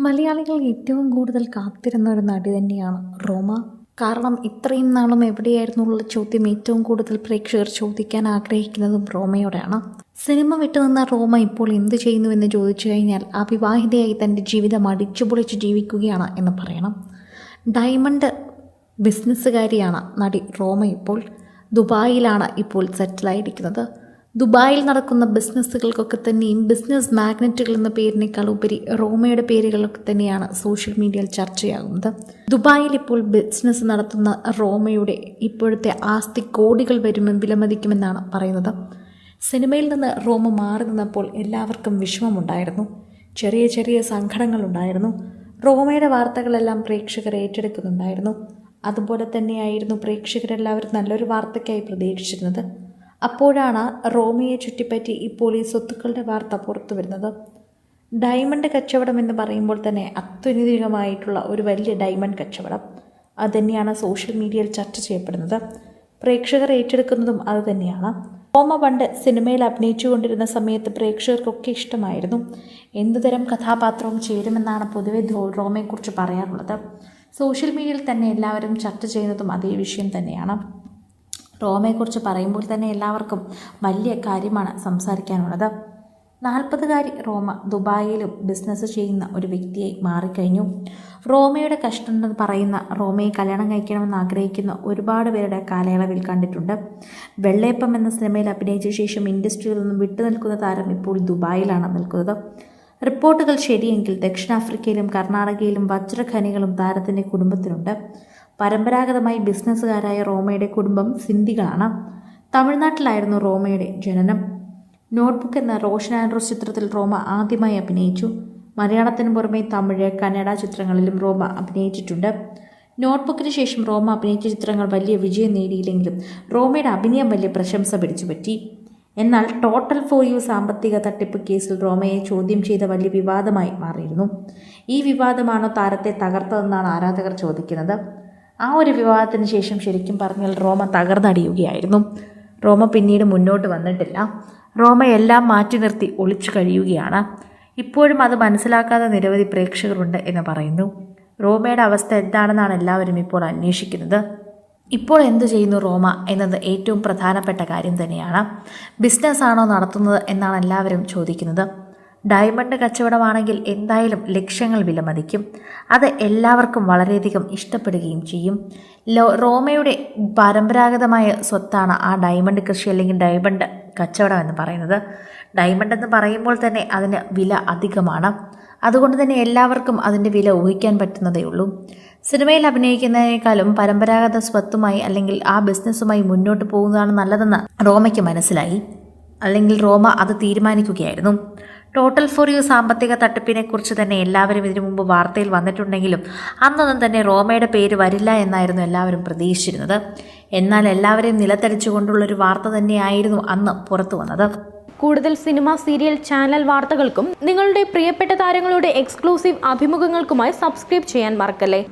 മലയാളികൾ ഏറ്റവും കൂടുതൽ കാത്തിരുന്ന ഒരു നടി തന്നെയാണ് റോമ. കാരണം ഇത്രയും നാളും എവിടെയായിരുന്നു ഉള്ള ചോദ്യം ഏറ്റവും കൂടുതൽ പ്രേക്ഷകർ ചോദിക്കാൻ ആഗ്രഹിക്കുന്നതും റോമയോടാണ്. സിനിമ വിട്ടുനിന്ന റോമ ഇപ്പോൾ എന്ത് ചെയ്യുന്നുവെന്ന് ചോദിച്ചു കഴിഞ്ഞാൽ അവിവാഹിതയായി തന്റെ ജീവിതം അടിച്ചുപൊളിച്ച് ജീവിക്കുകയാണ് എന്ന് പറയണം. ഡയമണ്ട് ബിസിനസ്സുകാരിയാണ് നടി റോമ ഇപ്പോൾ. ദുബായിലാണ് ഇപ്പോൾ സെറ്റിലായിരിക്കുന്നത്. ദുബായിൽ നടക്കുന്ന ബിസിനസ്സുകൾക്കൊക്കെ തന്നെയും ബിസിനസ് മാഗ്നറ്റുകൾ എന്ന പേരിനേക്കാൾ ഉപരി റോമയുടെ പേരുകളൊക്കെ തന്നെയാണ് സോഷ്യൽ മീഡിയയിൽ ചർച്ചയാകുന്നത്. ദുബായിൽ ഇപ്പോൾ ബിസിനസ് നടത്തുന്ന റോമയുടെ ഇപ്പോഴത്തെ ആസ്തി കോടികൾ വരുമെന്ന് വിലമതിക്കുമെന്നാണ് പറയുന്നത്. സിനിമയിൽ നിന്ന് റോമ മാറി നിന്നപ്പോൾ എല്ലാവർക്കും വിഷമമുണ്ടായിരുന്നു. ചെറിയ ചെറിയ സംഘടനകളുണ്ടായിരുന്നു റോമയുടെ വാർത്തകളെല്ലാം പ്രേക്ഷകർ ഏറ്റെടുക്കുന്നുണ്ടായിരുന്നു. അതുപോലെ തന്നെയായിരുന്നു പ്രേക്ഷകരെല്ലാവരും നല്ലൊരു വാർത്തയ്ക്കായി പ്രതീക്ഷിച്ചിരുന്നത്. അപ്പോഴാണ് റോമിയെ ചുറ്റിപ്പറ്റി ഇപ്പോൾ ഈ സ്വത്തുക്കളുടെ വാർത്ത പുറത്തു വരുന്നത്. ഡയമണ്ട് കച്ചവടം എന്ന് പറയുമ്പോൾ തന്നെ അത്യുന്നതികമായിട്ടുള്ള ഒരു വലിയ ഡയമണ്ട് കച്ചവടം. അതുതന്നെയാണ് സോഷ്യൽ മീഡിയയിൽ ചർച്ച ചെയ്യപ്പെടുന്നത്. പ്രേക്ഷകർ ഏറ്റെടുക്കുന്നതും അതുതന്നെയാണ് ഓമ പണ്ട് സിനിമയിൽ അഭിനയിച്ചുകൊണ്ടിരുന്ന സമയത്ത് പ്രേക്ഷകർക്കൊക്കെ ഇഷ്ടമായിരുന്നു. എന്തുതരം കഥാപാത്രവും ചേരുമെന്നാണ് പൊതുവെ റോമയെക്കുറിച്ച് പറയാറുള്ളത്. സോഷ്യൽ മീഡിയയിൽ തന്നെ എല്ലാവരും ചർച്ച ചെയ്യുന്നതും അതേ വിഷയം തന്നെയാണ്. റോമയെക്കുറിച്ച് പറയുമ്പോൾ തന്നെ എല്ലാവർക്കും വലിയ കാര്യമാണ് സംസാരിക്കാനുള്ളത്. നാൽപ്പതുകാരി റോമ ദുബായിലും ബിസിനസ് ചെയ്യുന്ന ഒരു വ്യക്തിയായി മാറിക്കഴിഞ്ഞു. റോമയുടെ കഷ്ടം എന്ന് പറയുന്ന റോമയെ കല്യാണം കഴിക്കണമെന്ന് ആഗ്രഹിക്കുന്ന ഒരുപാട് പേരുടെ കാലയളവിൽ കണ്ടിട്ടുണ്ട്. വെള്ളയപ്പം എന്ന സിനിമയിൽ അഭിനയിച്ച ശേഷം ഇൻഡസ്ട്രിയിൽ നിന്നും വിട്ടുനിൽക്കുന്ന താരം ഇപ്പോൾ ദുബായിലാണ് നിൽക്കുന്നത്. റിപ്പോർട്ടുകൾ ശരിയെങ്കിൽ ദക്ഷിണാഫ്രിക്കയിലും കർണാടകയിലും വജ്രഖനികളും താരത്തിന്റെ കുടുംബത്തിനുണ്ട് പരമ്പരാഗതമായി ബിസിനസ്സുകാരായ റോമയുടെ കുടുംബം സിന്ധികളാണ്. തമിഴ്നാട്ടിലായിരുന്നു റോമയുടെ ജനനം. നോട്ട്ബുക്ക് എന്ന റോഷൻ ആൻഡ്രോസ് ചിത്രത്തിൽ റോമ ആദ്യമായി അഭിനയിച്ചു. മലയാളത്തിന് പുറമെ തമിഴ് കന്നഡ ചിത്രങ്ങളിലും റോമ അഭിനയിച്ചിട്ടുണ്ട്. നോട്ട്ബുക്കിന് ശേഷം റോമ അഭിനയിച്ച ചിത്രങ്ങൾ വലിയ വിജയം നേടിയില്ലെങ്കിലും റോമയുടെ അഭിനയം വലിയ പ്രശംസ പിടിച്ചുപറ്റി എന്നാൽ ടോട്ടൽ ഫോർ യു സാമ്പത്തിക തട്ടിപ്പ് കേസിൽ റോമയെ ചോദ്യം ചെയ്ത വലിയ വിവാദമായി മാറിയിരുന്നു. ഈ വിവാദമാണോ താരത്തെ തകർത്തതെന്നാണ് ആരാധകർ ചോദിക്കുന്നത്. ആ ഒരു വിവാദത്തിന് ശേഷം ശരിക്കും പറഞ്ഞാൽ റോമ തകർന്നടിയുകയായിരുന്നു. റോമ പിന്നീട് മുന്നോട്ട് വന്നിട്ടില്ല. റോമ എല്ലാം മാറ്റി നിർത്തി ഒളിച്ചു കഴിയുകയാണ്. ഇപ്പോഴും അത് മനസ്സിലാക്കാത്ത നിരവധി പ്രേക്ഷകരുണ്ട് എന്ന് പറയുന്നു. റോമയുടെ അവസ്ഥ എന്താണെന്നാണ് എല്ലാവരും ഇപ്പോൾ അന്വേഷിക്കുന്നത്. ഇപ്പോൾ എന്തു ചെയ്യുന്നു റോമ എന്നത് ഏറ്റവും പ്രധാനപ്പെട്ട കാര്യം തന്നെയാണ്. ബിസിനസ്സാണോ നടത്തുന്നത് എന്നാണ് എല്ലാവരും ചോദിക്കുന്നത്. ഡയമണ്ട് കച്ചവടമാണെങ്കിൽ എന്തായാലും ലക്ഷങ്ങൾ വിലമതിക്കും അത് എല്ലാവർക്കും വളരെയധികം ഇഷ്ടപ്പെടുകയും ചെയ്യും. റോമയുടെ പരമ്പരാഗതമായ സ്വത്താണ് ആ ഡയമണ്ട് കൃഷി അല്ലെങ്കിൽ ഡയമണ്ട് കച്ചവടം എന്ന് പറയുന്നത്. ഡയമണ്ട് എന്ന് പറയുമ്പോൾ തന്നെ അതിന് വില അധികമാണ്. അതുകൊണ്ട് തന്നെ എല്ലാവർക്കും അതിന്റെ വില ഊഹിക്കാൻ പറ്റുന്നതേ ഉള്ളൂ. സിനിമയിൽ അഭിനയിക്കുന്നതിനേക്കാളും പരമ്പരാഗത സ്വത്തുമായി അല്ലെങ്കിൽ ആ ബിസിനസ്സുമായി മുന്നോട്ട് പോകുന്നതാണ് നല്ലതെന്ന് റോമയ്ക്ക് മനസ്സിലായി. അല്ലെങ്കിൽ റോമ അത് തീരുമാനിക്കുകയായിരുന്നു. ടോട്ടൽ ഫോർ യു സാമ്പത്തിക തട്ടിപ്പിനെക്കുറിച്ച് തന്നെ എല്ലാവരും ഇതിനു മുമ്പ് വാർത്തയിൽ വന്നിട്ടുണ്ടെങ്കിലും അന്നൊന്നും തന്നെ റോമയുടെ പേര് വരില്ല എന്നായിരുന്നു എല്ലാവരും പ്രതീക്ഷിച്ചിരുന്നത്. എന്നാൽ എല്ലാവരെയും നിലത്തടിച്ചുകൊണ്ടുള്ളൊരു വാർത്ത തന്നെയായിരുന്നു അന്ന് പുറത്തു വന്നത്. കൂടുതൽ സിനിമ സീരിയൽ ചാനൽ വാർത്തകൾക്കും നിങ്ങളുടെ പ്രിയപ്പെട്ട താരങ്ങളുടെ എക്സ്ക്ലൂസീവ് അഭിമുഖങ്ങൾക്കുമായി സബ്സ്ക്രൈബ് ചെയ്യാൻ മറക്കല്ലേ?